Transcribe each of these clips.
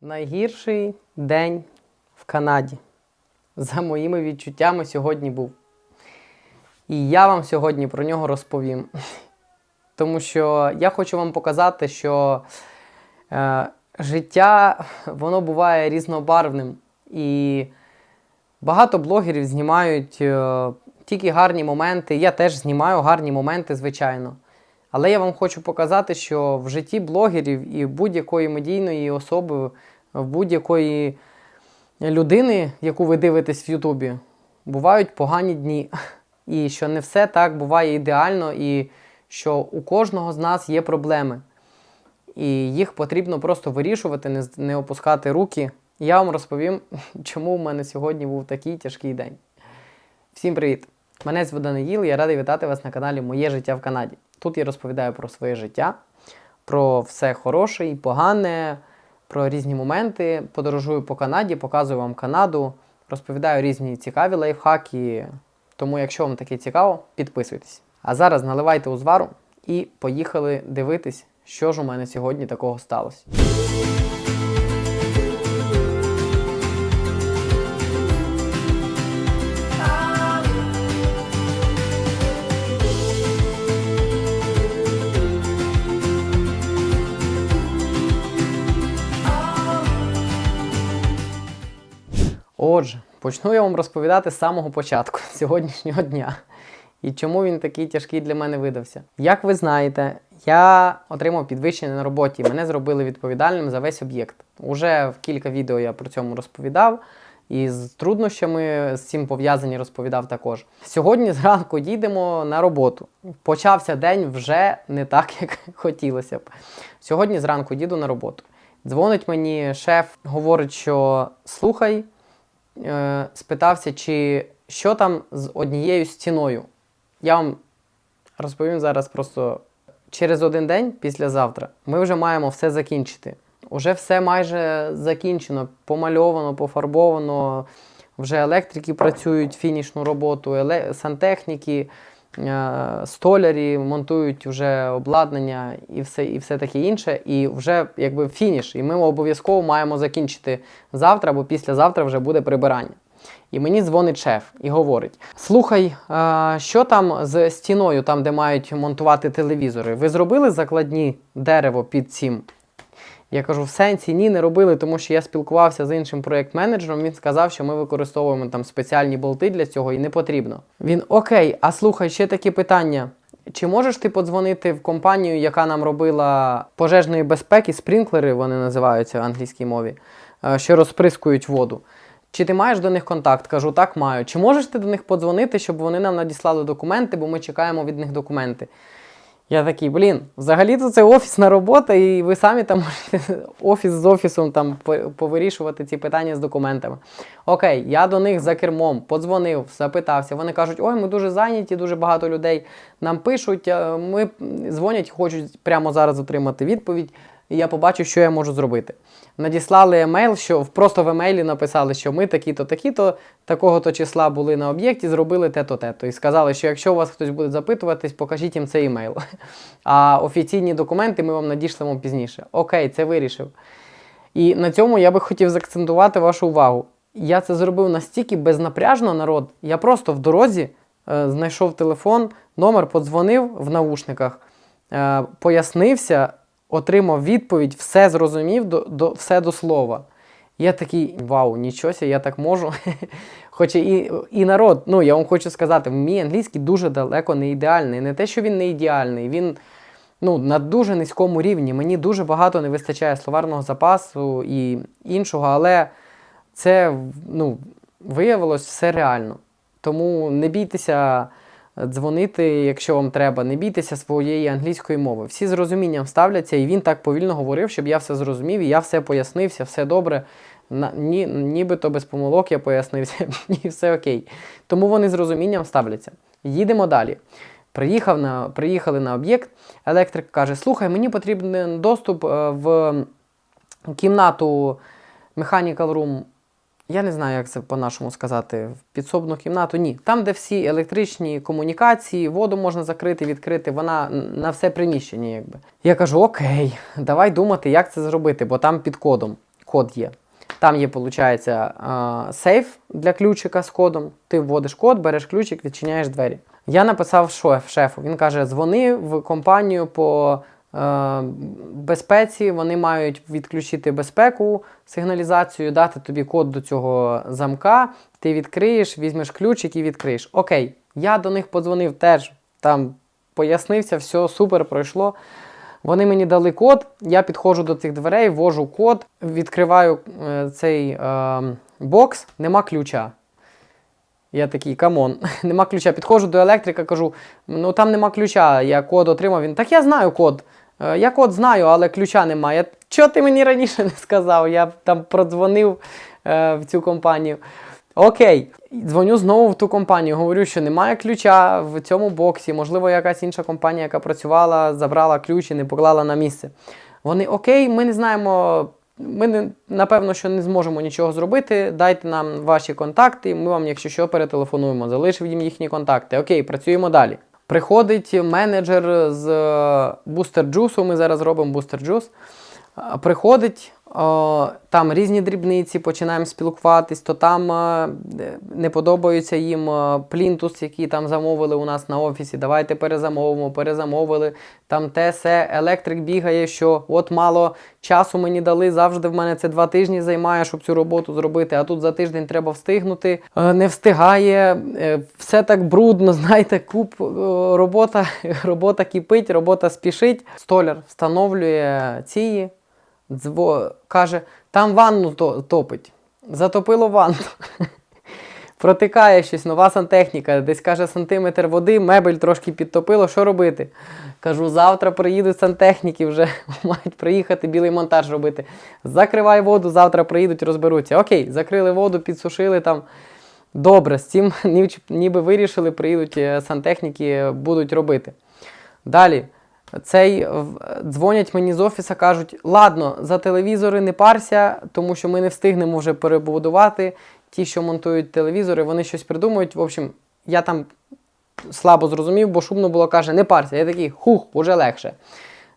Найгірший день в Канаді. За моїми відчуттями сьогодні був. І я вам сьогодні про нього розповім. Тому що я хочу вам показати, що е, життя воно буває різнобарвним. І багато блогерів знімають е, тільки гарні моменти. Я теж знімаю гарні моменти, звичайно. Але я вам хочу показати, що в житті блогерів і будь-якої медійної особи, будь-якої людини, яку ви дивитесь в Ютубі, бувають погані дні. І що не все так буває ідеально, і що у кожного з нас є проблеми. І їх потрібно просто вирішувати, не, не опускати руки. Я вам розповім, чому в мене сьогодні був такий тяжкий день. Всім привіт! Мене звуть Даниїл, я радий вітати вас на каналі Моє життя в Канаді. Тут я розповідаю про своє життя, про все хороше і погане, про різні моменти. Подорожую по Канаді, показую вам Канаду, розповідаю різні цікаві лайфхаки. Тому, якщо вам таке цікаво, підписуйтесь. А зараз наливайте узвару і поїхали дивитись, що ж у мене сьогодні такого сталося. Отже, почну я вам розповідати з самого початку сьогоднішнього дня. І чому він такий тяжкий для мене видався. Як ви знаєте, я отримав підвищення на роботі. Мене зробили відповідальним за весь об'єкт. Уже в кілька відео я про цьому розповідав. І з труднощами з цим пов'язані розповідав також. Сьогодні зранку їдемо на роботу. Почався день вже не так, як хотілося б. Сьогодні зранку їду на роботу. Дзвонить мені шеф, говорить, що слухай, е, спитався, чи що там з однією стіною. Я вам розповім зараз просто через один день післязавтра ми вже маємо все закінчити. Уже все майже закінчено, помальовано, пофарбовано. Вже електрики працюють фінішну роботу, еле... сантехніки, столярі монтують вже обладнання і все, і все таке інше. І вже якби фініш. І ми обов'язково маємо закінчити завтра, бо післязавтра вже буде прибирання. І мені дзвонить шеф і говорить: Слухай, що там з стіною, там, де мають монтувати телевізори? Ви зробили закладні дерево під цим? Я кажу, в сенсі ні, не робили, тому що я спілкувався з іншим проєкт-менеджером. Він сказав, що ми використовуємо там спеціальні болти для цього і не потрібно. Він окей, а слухай, ще таке питання. Чи можеш ти подзвонити в компанію, яка нам робила пожежної безпеки, спрінклери вони називаються в англійській мові, е, що розприскують воду? Чи ти маєш до них контакт? Кажу, так маю. Чи можеш ти до них подзвонити, щоб вони нам надіслали документи, бо ми чекаємо від них документи? Я такий, блін, взагалі-то це офісна робота, і ви самі там можете офіс з офісом там по- повирішувати ці питання з документами. Окей, я до них за кермом подзвонив, запитався. Вони кажуть, ой, ми дуже зайняті, дуже багато людей нам пишуть. е, Ми дзвонять, хочуть прямо зараз отримати відповідь. І я побачу, що я можу зробити. Надіслали емейл, що просто в емейлі написали, що ми такі-то, такі-то, такого-то числа були на об'єкті, зробили те-то, те-то. І сказали, що якщо у вас хтось буде запитуватись, покажіть їм цей емейл. А офіційні документи ми вам надішлемо пізніше. Окей, це вирішив. І на цьому я би хотів заакцентувати вашу увагу. Я це зробив настільки безнапряжно, народ. Я просто в дорозі е, знайшов телефон, номер подзвонив в наушниках, е, пояснився, отримав відповідь, все зрозумів, до, до, все до слова. Я такий, вау, нічого, я так можу. Хоча і, і народ, ну я вам хочу сказати, мій англійський дуже далеко не ідеальний. Не те, що він не ідеальний, він ну, на дуже низькому рівні. Мені дуже багато не вистачає словарного запасу і іншого, але це ну, виявилось все реально. Тому не бійтеся дзвонити, якщо вам треба, не бійтеся своєї англійської мови. Всі з розумінням ставляться, і він так повільно говорив, щоб я все зрозумів, і я все пояснився, все добре. На, ні, нібито без помилок я пояснився, і все окей. Тому вони з розумінням ставляться. Їдемо далі. Приїхав на, приїхали на об'єкт, електрик каже: слухай, мені потрібен доступ е, в кімнату Mechanical Room. Я не знаю, як це по-нашому сказати. В підсобну кімнату ні. Там, де всі електричні комунікації, воду можна закрити, відкрити, вона на все приміщення, якби. Я кажу: Окей, давай думати, як це зробити, бо там під кодом. код є. Там є, виходить, сейф для ключика з кодом. Ти вводиш код, береш ключик, відчиняєш двері. Я написав шеф, шефу. Він каже: дзвони в компанію по безпеці. Вони мають відключити безпеку, сигналізацію, дати тобі код до цього замка. Ти відкриєш, візьмеш ключик і відкриєш. Окей, я до них подзвонив теж. Там пояснився, все супер пройшло. Вони мені дали код, я підходжу до цих дверей, ввожу код, відкриваю е, цей е, бокс, нема ключа. Я такий, камон, нема ключа. Підходжу до електрика, кажу: ну там нема ключа, я код отримав. Він так я знаю код. Е, Я код знаю, але ключа немає. Чого ти мені раніше не сказав? Я там продзвонив е, в цю компанію. Окей, дзвоню знову в ту компанію. Говорю, що немає ключа в цьому боксі. Можливо, якась інша компанія, яка працювала, забрала ключ і не поклала на місце. Вони окей, ми не знаємо. Ми не, напевно, що не зможемо нічого зробити. Дайте нам ваші контакти, ми вам, якщо що, перетелефонуємо. Залишив їм їхні контакти. Окей, працюємо далі. Приходить менеджер з бустер джусу. Ми зараз робимо бустер джус. Приходить, там різні дрібниці, починаємо спілкуватись, то там е, не подобаються їм е, плінтус, який там замовили у нас на офісі. Давайте перезамовимо, перезамовили. Там те се, електрик бігає, що от мало часу мені дали. Завжди в мене це два тижні займає, щоб цю роботу зробити. А тут за тиждень треба встигнути. Е, Не встигає, е, все так брудно. Знаєте, куп е, робота, робота кипить, робота спішить. Столяр встановлює ці. Дзво... Каже, там ванну то- топить. Затопило ванну. Протикає щось, нова сантехніка, десь каже сантиметр води, мебель трошки підтопило, що робити? Кажу, завтра приїдуть сантехніки, вже мають приїхати білий монтаж робити. Закривай воду, завтра приїдуть, розберуться. Окей, закрили воду, підсушили там. Добре, з цим ніби вирішили, приїдуть е, сантехніки, будуть робити. Далі. Цей дзвонять мені з офіса, кажуть: ладно, за телевізори не парся, тому що ми не встигнемо вже перебудувати. Ті, що монтують телевізори, вони щось придумують. В общем, я там слабо зрозумів, бо шумно було, каже, не парся. Я такий, хух, уже легше.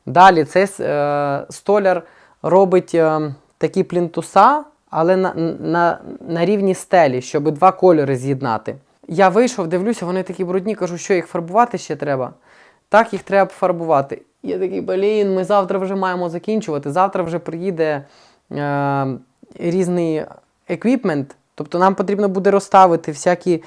Далі цей е, столяр робить е, такі плінтуса, але на, на, на рівні стелі, щоб два кольори з'єднати. Я вийшов, дивлюся, вони такі брудні, кажу, що їх фарбувати ще треба. Так, їх треба фарбувати. Я такий, блін, ми завтра вже маємо закінчувати. Завтра вже приїде е, різний еквіпмент. Тобто нам потрібно буде розставити всякі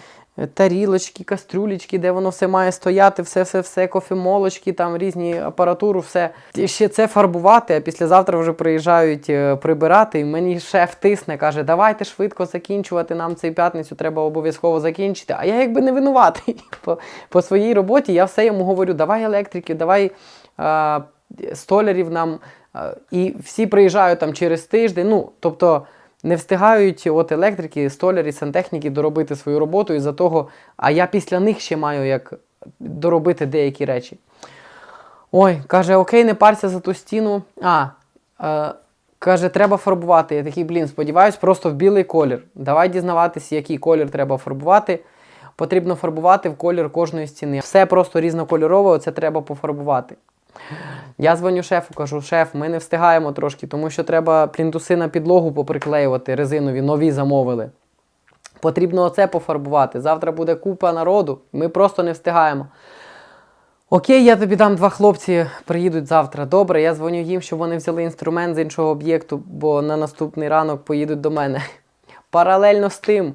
тарілочки, кастрюлечки, де воно все має стояти, все-все-все, кофемолочки, там різні апаратуру, все. І ще це фарбувати, а післязавтра вже приїжджають е, прибирати. І мені шеф тисне, каже, давайте швидко закінчувати, нам цей п'ятницю треба обов'язково закінчити. А я якби не винуватий. По, по своїй роботі я все йому говорю, давай електрики, давай е, столярів нам. Е, і всі приїжджають там через тиждень. Ну, тобто не встигають от електрики, столярі, сантехніки доробити свою роботу із-за того, а я після них ще маю як доробити деякі речі. Ой, каже, окей, не парся за ту стіну. А, е, каже, треба фарбувати. Я такий, блін, сподіваюсь, просто в білий колір. Давай дізнаватися, який колір треба фарбувати. Потрібно фарбувати в колір кожної стіни. Все просто різнокольорове, це треба пофарбувати. Я дзвоню шефу, кажу, шеф, ми не встигаємо трошки, тому що треба плінтуси на підлогу поприклеювати, резинові, нові замовили. Потрібно оце пофарбувати. Завтра буде купа народу, ми просто не встигаємо. Окей, я тобі дам два хлопці, приїдуть завтра. Добре, я дзвоню їм, щоб вони взяли інструмент з іншого об'єкту, бо на наступний ранок поїдуть до мене. Паралельно з тим,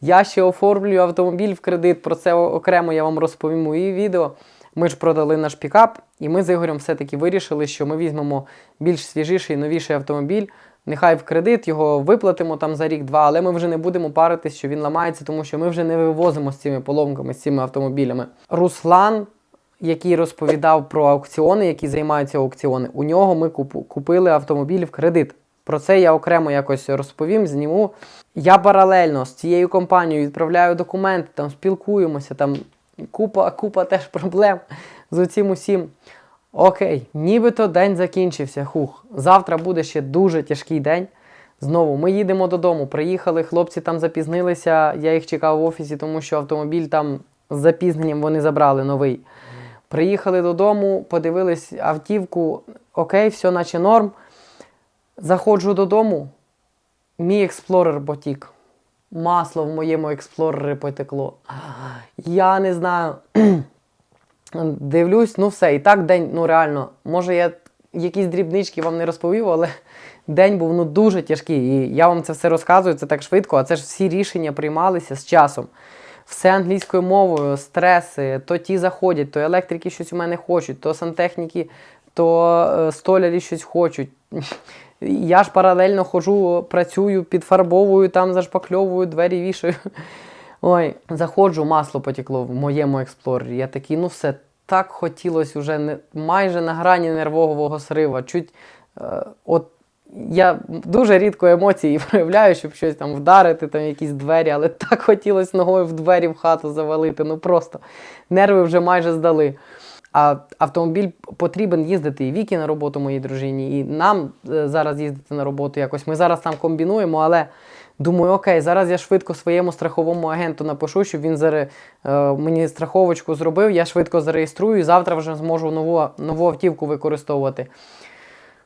я ще оформлюю автомобіль в кредит. Про це окремо я вам розповім у її відео. Ми ж продали наш пікап, і ми з Ігорем все-таки вирішили, що ми візьмемо більш свіжіший, новіший автомобіль. Нехай в кредит його виплатимо там за рік-два, але ми вже не будемо паритись, що він ламається, тому що ми вже не вивозимо з цими поломками, з цими автомобілями. Руслан, який розповідав про аукціони, які займаються аукціони, у нього ми купили автомобіль в кредит. Про це я окремо якось розповім, зніму. Я паралельно з цією компанією відправляю документи, там спілкуємося, там купа, купа теж проблем з цим усім. Окей, нібито день закінчився. Хух. Завтра буде ще дуже тяжкий день. Знову ми їдемо додому. Приїхали, хлопці там запізнилися. Я їх чекав в офісі, тому що автомобіль там з запізненням вони забрали новий. Приїхали додому, подивились автівку. Окей, все наче норм. Заходжу додому. мій експлорер потік. Масло в моєму експлорері потекло. Я не знаю. Дивлюсь, ну все, і так день, ну реально, може я якісь дрібнички вам не розповів, але день був ну дуже тяжкий. І я вам це все розказую, це так швидко, а це ж всі рішення приймалися з часом. Все англійською мовою, стреси, то ті заходять, то електрики щось у мене хочуть, то сантехніки, то е, столярі щось хочуть. Я ж паралельно ходжу, працюю, підфарбовую, там зашпакльовую, двері вішаю. Ой, заходжу, масло потекло в моєму експлорері. Я такий, ну все, так хотілося вже не, майже на грані нервового срива. Чуть, е, от я дуже рідко емоції проявляю, щоб щось там вдарити, там якісь двері, але так хотілося ногою в двері в хату завалити. Ну просто нерви вже майже здали. А автомобіль потрібен їздити і Вікі на роботу моїй дружині, і нам е, зараз їздити на роботу якось. Ми зараз там комбінуємо, але думаю, окей, зараз я швидко своєму страховому агенту напишу, щоб він заре, е, мені страховочку зробив, я швидко зареєструю і завтра вже зможу нову, нову автівку використовувати.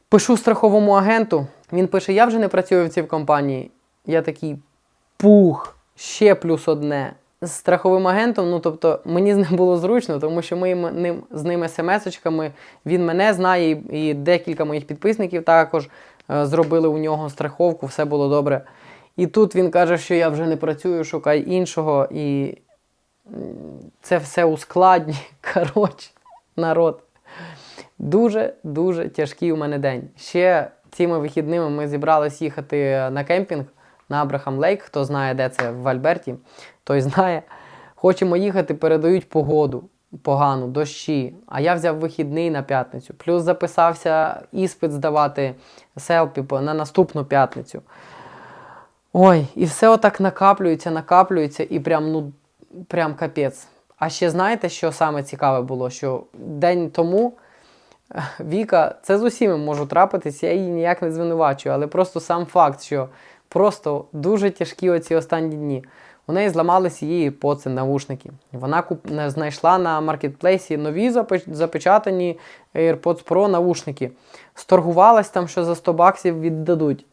Пишу страховому агенту, він пише: Я вже не працюю в цій компанії. Я такий пух, ще плюс одне. З страховим агентом, ну тобто мені з ним було зручно, тому що ми ним, з ним смс-очками, він мене знає, і, декілька моїх підписників також е, зробили у нього страховку, все було добре. І тут він каже, що я вже не працюю, шукай іншого, і це все ускладні. Коротше, народ. Дуже-дуже тяжкий у мене день. Ще цими вихідними ми зібрались їхати на кемпінг на Абрахам Лейк. Хто знає, де це в Альберті, той знає. Хочемо їхати, передають погоду погану, дощі. А я взяв вихідний на п'ятницю. Плюс записався іспит здавати селпі на наступну п'ятницю. Ой, і все отак накаплюється, накаплюється, і прям, ну, прям капець. А ще знаєте, що саме цікаве було? Що день тому е, Віка, це з усіма можу трапитись, я її ніяк не звинувачую, але просто сам факт, що просто дуже тяжкі оці останні дні. У неї зламалися її поци, навушники. Вона куп... знайшла на маркетплейсі нові запеч- запечатані AirPods Pro навушники. Сторгувалась там, що за 100 баксів віддадуть.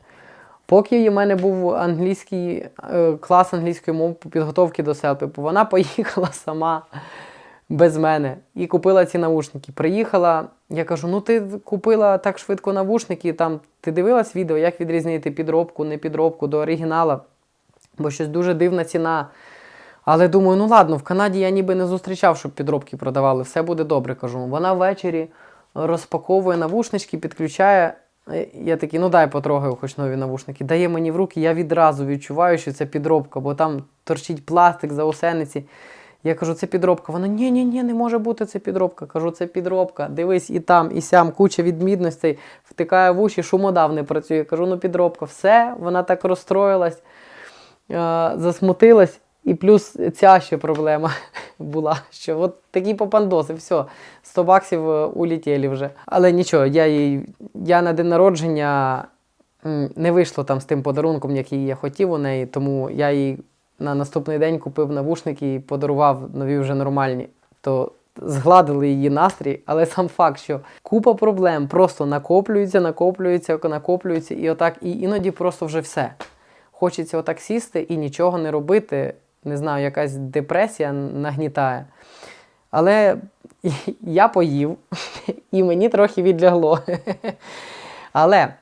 Поки в мене був англійський е, клас англійської мови підготовки до селпіпу, вона поїхала сама без мене і купила ці навушники. Приїхала, я кажу: ну ти купила так швидко навушники, там ти дивилась відео, як відрізнити підробку, не підробку до оригінала, бо щось дуже дивна ціна. Але думаю, ну ладно, в Канаді я ніби не зустрічав, щоб підробки продавали, все буде добре, кажу. Вона ввечері розпаковує навушнички, підключає. Е, Я такий, ну дай потрогаю хоч нові навушники. Дає мені в руки, я відразу відчуваю, що це підробка, бо там торчить пластик, заусениці. Я кажу, це підробка. Вона ні, ні, ні, не може бути це підробка. Кажу, це підробка. Дивись, і там, і сям, куча відмінностей, втикає в уші, шумодав не працює. Кажу, ну підробка. Все, вона так розстроїлась, е, засмутилась. І плюс ця ще проблема була, що от такі попандоси, все, 100 баксів е, улетіли вже. Але нічого, я їй, я на день народження не вийшло там з тим подарунком, який я хотів у неї, тому я їй на наступний день купив навушники і подарував нові вже нормальні. То згладили її настрій, але сам факт, що купа проблем просто накоплюються, накоплюються, накоплюються, і отак, і іноді просто вже все. Хочеться отак сісти і нічого не робити. Не знаю, якась депресія нагнітає. Але я поїв, і мені трохи відлягло. Але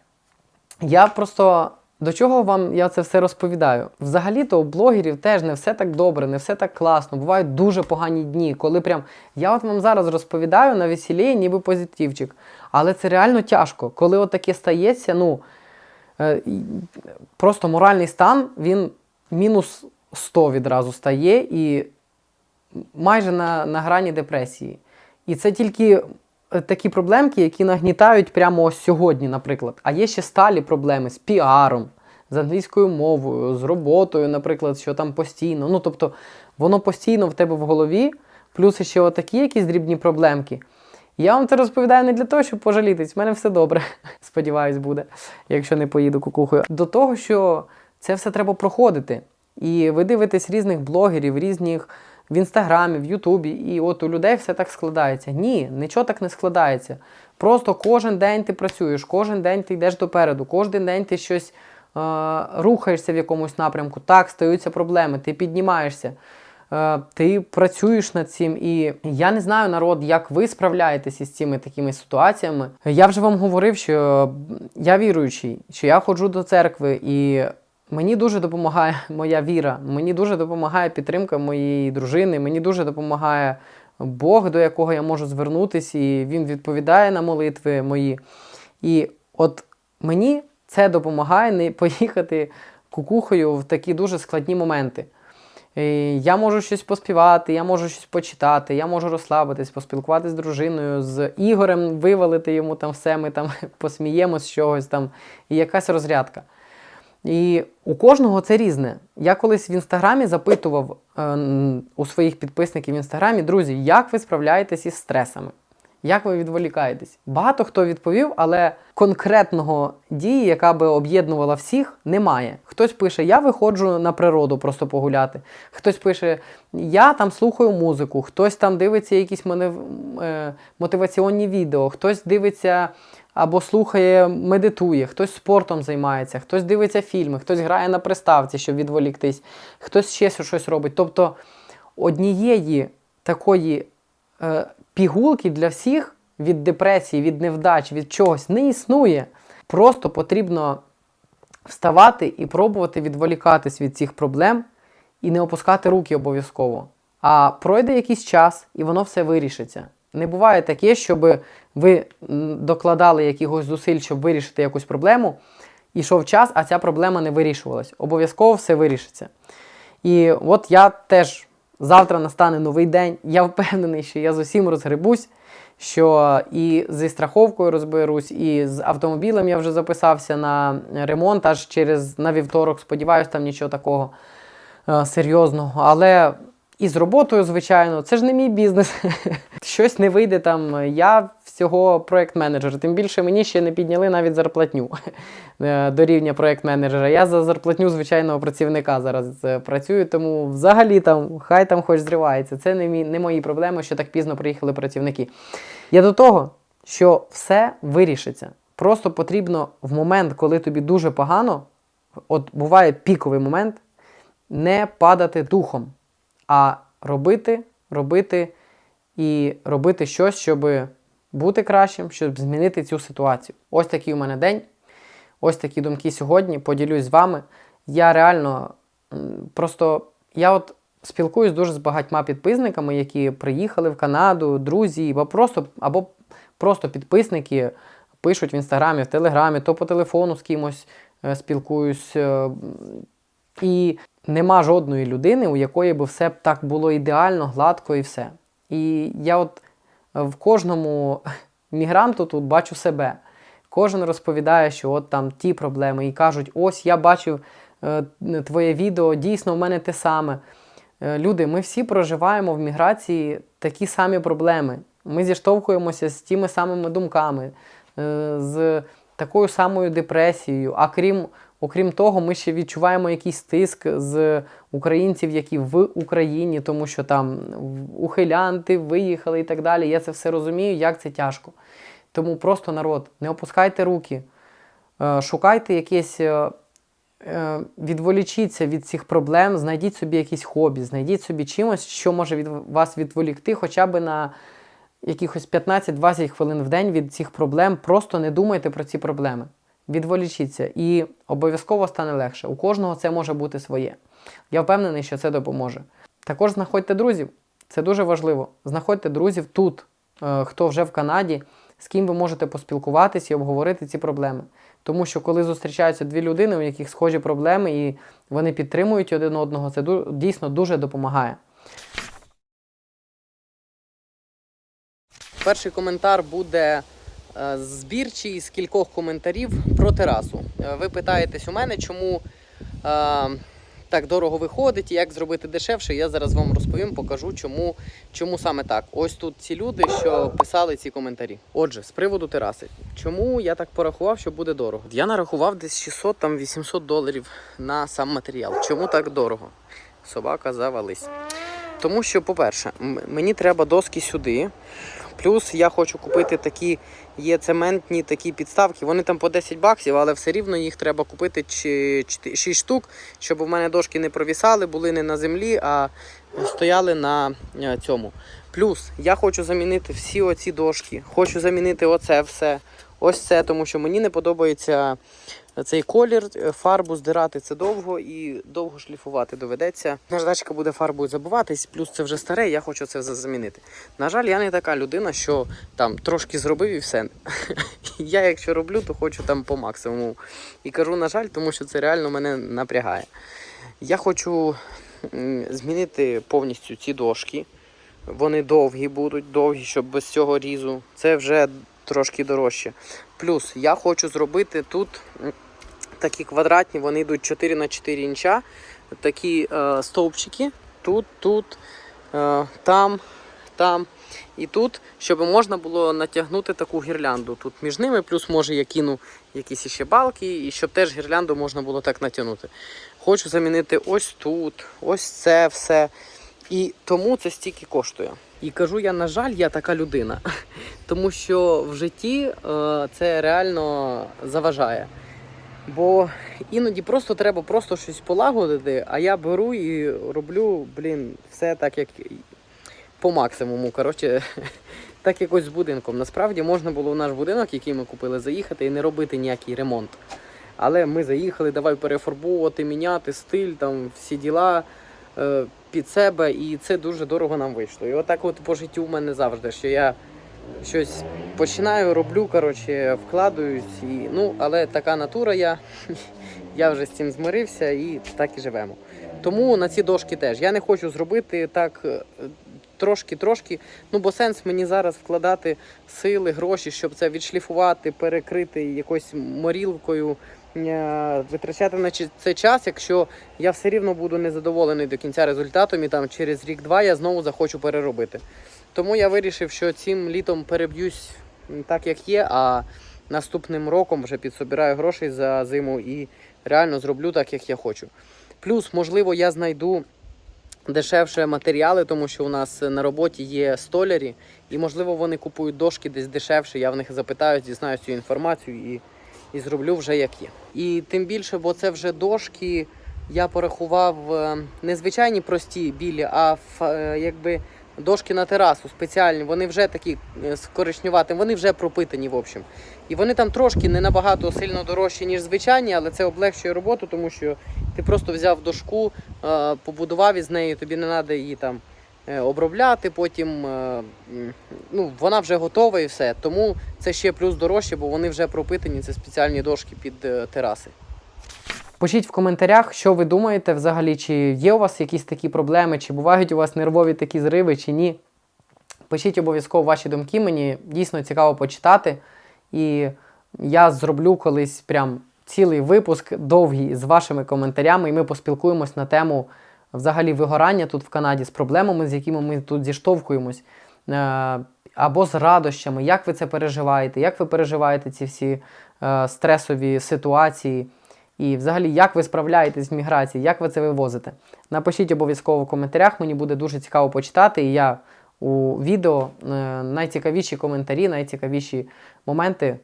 я просто до чого вам я це все розповідаю? Взагалі-то у блогерів теж не все так добре, не все так класно. Бувають дуже погані дні, коли прям я от вам зараз розповідаю на весіллі, ніби позитивчик. Але це реально тяжко. Коли от таке стається, ну е, просто моральний стан він мінус 100 відразу стає і майже на, на грані депресії. І це тільки такі проблемки, які нагнітають прямо ось сьогодні, наприклад. А є ще сталі проблеми з піаром, з англійською мовою, з роботою, наприклад, що там постійно. Ну, тобто, воно постійно в тебе в голові, плюс ще отакі якісь дрібні проблемки. Я вам це розповідаю не для того, щоб пожалітись. В мене все добре. Сподіваюсь, буде, якщо не поїду кукухою. До того, що це все треба проходити. І ви дивитесь різних блогерів, різних в інстаграмі, в Ютубі, і от у людей все так складається. Ні, нічого так не складається. Просто кожен день ти працюєш, кожен день ти йдеш допереду, кожен день ти щось рухаєшся в якомусь напрямку, так, стаються проблеми, ти піднімаєшся. Е, ти працюєш над цим, і я не знаю, народ, як ви справляєтеся з цими такими ситуаціями. Я вже вам говорив, що я віруючий, що я ходжу до церкви, і мені дуже допомагає моя віра, мені дуже допомагає підтримка моєї дружини, мені дуже допомагає Бог, до якого я можу звернутися, і він відповідає на молитви мої. І от мені це допомагає не поїхати кукухою в такі дуже складні моменти. Я можу щось поспівати, я можу щось почитати, я можу розслабитись, поспілкуватися з дружиною, з Ігорем, вивалити йому там все, ми там посміємось чогось там, і якась розрядка. І у кожного це різне. Я колись в інстаграмі запитував е, у своїх підписників в інстаграмі, друзі, як ви справляєтесь із стресами? Як ви відволікаєтесь? Багато хто відповів, але конкретного дії, яка би об'єднувала всіх, немає. Хтось пише: Я виходжу на природу просто погуляти. Хтось пише, я там слухаю музику, хтось там дивиться якісь мене, е, мотиваційні відео, хтось дивиться або слухає, медитує, хтось спортом займається, хтось дивиться фільми, хтось грає на приставці, щоб відволіктись, хтось ще щось робить. Тобто однієї такої е, пігулки для всіх від депресії, від невдач, від чогось не існує. Просто потрібно вставати і пробувати відволікатись від цих проблем і не опускати руки обов'язково. А пройде якийсь час і воно все вирішиться. Не буває таке, щоб ви докладали якихось зусиль, щоб вирішити якусь проблему, ішов час, а ця проблема не вирішувалась. Обов'язково все вирішиться. І от я теж завтра настане новий день. Я впевнений, що я з усім розгребусь, що і зі страховкою розберусь, і з автомобілем я вже записався на ремонт аж через на вівторок. Сподіваюсь, там нічого такого е, серйозного. Але і з роботою, звичайно, це ж не мій бізнес. Щось не вийде там. Я всього проєкт-менеджер. Тим більше мені ще не підняли навіть зарплатню е, до рівня проєкт-менеджера. Я за зарплатню звичайного працівника зараз е, працюю, тому взагалі там хай там хоч зривається. Це не, мій, не мої проблеми, що так пізно приїхали працівники. Я до того, що все вирішиться. Просто потрібно в момент, коли тобі дуже погано, от буває піковий момент, не падати духом, а робити, робити і робити щось, щоб бути кращим, щоб змінити цю ситуацію. Ось такий у мене день. Ось такі думки сьогодні. Поділюсь з вами. Я реально просто я от спілкуюсь дуже з багатьма підписниками, які приїхали в Канаду, друзі, або просто, або просто підписники пишуть в інстаграмі, в телеграмі, то по телефону з кимось е, спілкуюсь. е, І нема жодної людини, у якої би все так було ідеально, гладко і все. І я от в кожному мігранту тут бачу себе. Кожен розповідає, що от там ті проблеми, і кажуть, ось я бачив е, твоє відео, дійсно в мене те саме. Е, Люди, ми всі проживаємо в міграції такі самі проблеми. Ми зіштовхуємося з тими самими думками, е, з такою самою депресією. А крім, окрім того, ми ще відчуваємо якийсь тиск з українців, які в Україні, тому що там ухилянти виїхали і так далі. Я це все розумію, як це тяжко. Тому просто народ, не опускайте руки, е, шукайте якесь. е, е, Відволічіться від цих проблем, знайдіть собі якісь хобі, знайдіть собі чимось, що може від вас відволікти, хоча б на якихось 15-20 хвилин в день від цих проблем. Просто не думайте про ці проблеми. Відволічіться і обов'язково стане легше. У кожного це може бути своє. Я впевнений, що це допоможе. Також знаходьте друзів, це дуже важливо. Знаходьте друзів тут, е, хто вже в Канаді, з ким ви можете поспілкуватися і обговорити ці проблеми. Тому що коли зустрічаються дві людини, у яких схожі проблеми, і вони підтримують один одного, це дійсно дуже допомагає. Перший коментар буде збірчий з кількох коментарів про терасу. Е, Ви питаєтесь у мене, чому е, так дорого виходить і як зробити дешевше. Я зараз вам розповім, покажу, чому, чому саме так. Ось тут ці люди, що писали ці коментарі. Отже, з приводу тераси. Чому я так порахував, що буде дорого? Я нарахував десь 600 там 800 доларів на сам матеріал. Чому так дорого? Собака завались. Тому що, по-перше, мені треба доски сюди. Плюс я хочу купити такі є цементні такі підставки. Вони там по 10 баксів, але все рівно їх треба купити 6 штук, щоб у мене дошки не провісали, були не на землі, а стояли на е, цьому. Плюс я хочу замінити всі оці дошки. Хочу замінити оце все. Ось це, тому що мені не подобається цей колір, е, фарбу здирати це довго і довго шліфувати доведеться. Наждачка буде фарбою забуватись, плюс це вже старе, я хочу це за- замінити. На жаль, я не така людина, що там трошки зробив і все. Я, якщо роблю, то хочу там по максимуму. І кажу, на жаль, тому що це реально мене напрягає. Я хочу змінити повністю ці дошки. Вони довгі будуть, довгі, щоб без цього різу. Це вже трошки дорожче. Плюс я хочу зробити тут такі квадратні, вони йдуть 4 на 4 інча. Такі е, стовпчики. Тут, тут, е, там, там і тут, щоб можна було натягнути таку гірлянду. Тут між ними, плюс може я кину якісь ще балки, і щоб теж гірлянду можна було так натягнути. Хочу замінити ось тут, ось це все. І тому це стільки коштує. І кажу я, на жаль, я така людина. Тому що в житті е, це реально заважає. Бо іноді просто треба просто щось полагодити, а я беру і роблю, блін, все так, як по максимуму. Коротше, так якось з будинком. Насправді можна було в наш будинок, який ми купили, заїхати і не робити ніякий ремонт. Але ми заїхали, давай перефарбовувати, міняти стиль, там всі діла е, під себе, і це дуже дорого нам вийшло. І отак от по життю в мене завжди, що я щось починаю, роблю, коротше, вкладаюсь, і, ну, але така натура я, я вже з цим змирився і так і живемо. Тому на ці дошки теж. Я не хочу зробити так е, трошки-трошки, ну бо сенс мені зараз вкладати сили, гроші, щоб це відшліфувати, перекрити якоюсь морілкою, е, витрачати на чи- це час, якщо я все рівно буду незадоволений до кінця результатом, і там через рік-два я знову захочу переробити. Тому я вирішив, що цим літом переб'юсь так, як є, а наступним роком вже підсобираю грошей за зиму і реально зроблю так, як я хочу. Плюс, можливо, я знайду дешевше матеріали, тому що у нас на роботі є столярі, і можливо вони купують дошки десь дешевше. Я в них запитаю, дізнаюсь цю інформацію і, і зроблю вже як є. І тим більше, бо це вже дошки. Я порахував е, не звичайні прості білі, а е, якби дошки на терасу спеціальні. Вони вже такі е, з коричневатим, вони вже пропитані, в общем. І вони там трошки не набагато сильно дорожчі, ніж звичайні, але це облегчує роботу, тому що ти просто взяв дошку, побудував із нею, тобі не треба її там обробляти, потім е, ну, вона вже готова і все. Тому це ще плюс дорожче, бо вони вже пропитані, це спеціальні дошки під е, тераси. Пишіть в коментарях, що ви думаєте взагалі, чи є у вас якісь такі проблеми, чи бувають у вас нервові такі зриви, чи ні. Пишіть обов'язково ваші думки, мені дійсно цікаво почитати. І я зроблю колись прям цілий випуск довгий з вашими коментарями, і ми поспілкуємось на тему взагалі вигорання тут в Канаді з проблемами, з якими ми тут зіштовхуємось. Е, Або з радощами, як ви це переживаєте, як ви переживаєте ці всі е, стресові ситуації. І взагалі, як ви справляєтесь з міграцією, як ви це вивозите? Напишіть обов'язково в коментарях, мені буде дуже цікаво почитати. І я у відео е, найцікавіші коментарі, найцікавіші моменти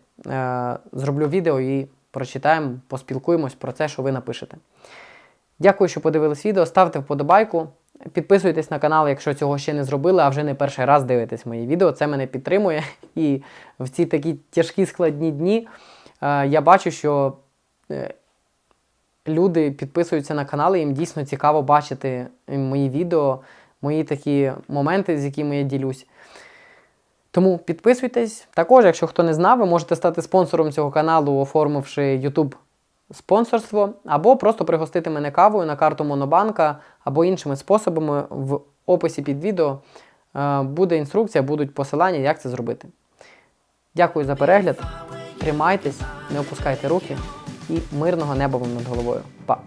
зроблю відео і прочитаємо, поспілкуємось про це, що ви напишете. Дякую, що подивились відео. Ставте вподобайку, підписуйтесь на канал, якщо цього ще не зробили, а вже не перший раз дивитесь мої відео. Це мене підтримує. І в ці такі тяжкі складні дні е, я бачу, що. е, люди підписуються на канал, і їм дійсно цікаво бачити мої відео, мої такі моменти, з якими я ділюсь. Тому підписуйтесь. Також, якщо хто не знав, ви можете стати спонсором цього каналу, оформивши YouTube спонсорство, або просто пригостити мене кавою на карту Монобанка, або іншими способами в описі під відео е, буде інструкція, будуть посилання, як це зробити. Дякую за перегляд. Тримайтесь, не опускайте руки і мирного неба вам над головою. Па!